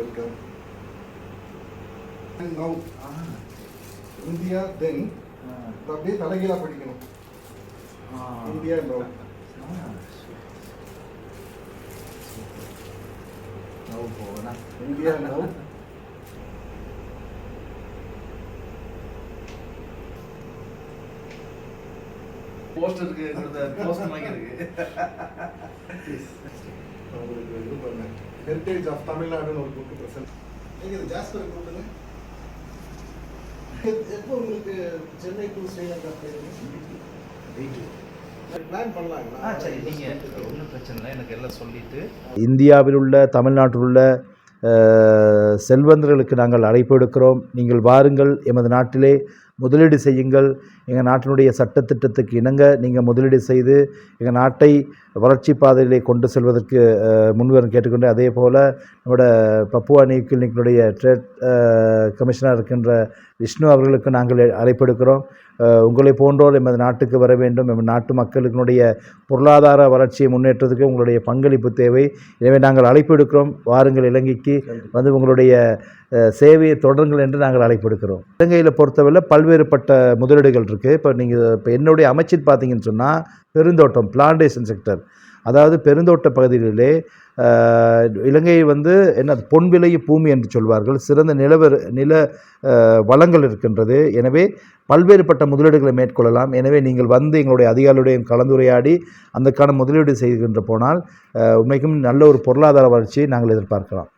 Welcome now India தென் அப்படியே தலைகீழா படிக்கணும். இந்தியா நவ் இந்தியா நவ் போஸ்டருக்கு போஸ்டர் வாங்கி இருக்கு உங்களுக்கு இது பண்ண. ஹெரிட்டேஜ் ஆஃப் தமிழ்நாடுன்னு ஒரு புக்கு ப்ரெசென்ட் நீங்கள் இது ஜாஸ்பர் கூப்பிடுங்க எப்போ உங்களுக்கு சென்னை டு ஸ்ரீலங்கா இந்தியாவில் உள்ள தமிழ்நாட்டில் உள்ள செல்வந்தர்களுக்கு நாங்கள் அழைப்பு எடுக்கிறோம். நீங்கள் வாருங்கள். எமது நாட்டிலே முதலீடு செய்யுங்கள். எங்கள் நாட்டினுடைய சட்டத்திட்டத்துக்கு இணங்க நீங்கள் முதலீடு செய்து எங்கள் நாட்டை வளர்ச்சி பாதையிலே கொண்டு செல்வதற்கு முன்வரும் கேட்டுக்கொண்டு அதே போல் நம்மளோட பப்புவா நியூ கிளினிக்கினுடைய ட்ரேட் கமிஷனர் இருக்கின்ற விஷ்ணு அவர்களுக்கு நாங்கள் அழைப்பெடுக்கிறோம் உங்களை போன்றோர் எமது நாட்டுக்கு வர வேண்டும். எமது நாட்டு மக்களுக்கினுடைய பொருளாதார வளர்ச்சியை முன்னேற்றத்துக்கு உங்களுடைய பங்களிப்பு தேவை. எனவே நாங்கள் அழைப்பு எடுக்கிறோம். வாருங்கள் இலங்கைக்கு வந்து உங்களுடைய சேவையை தொடருங்கள் என்று நாங்கள் அழைப்பு எடுக்கிறோம். இலங்கையில் பொறுத்தவரை பல்வேறுபட்ட முதலீடுகள் இருக்குது இப்போ நீங்கள் இப்போ என்னுடைய அமைச்சர் பார்த்தீங்கன்னு சொன்னால் பெருந்தோட்டம் பிளான்டேஷன் செக்டர் அதாவது பெருந்தோட்ட பகுதிகளிலே அஹ், இலங்கை வந்து என்ன பொன் விலை பூமி என்று சொல்வார்கள். சிறந்த நிலவர் நில வளங்கள் இருக்கின்றது. எனவே பல்வேறுபட்ட முதலீடுகளை மேற்கொள்ளலாம். எனவே நீங்கள் வந்து எங்களுடைய அதிகாரிகளுடைய கலந்துரையாடி அந்தக்கான முதலீடு செய்கின்ற போனால் உண்மைக்கும் நல்ல ஒரு பொருளாதார வளர்ச்சியை நாங்கள் எதிர்பார்க்கலாம்.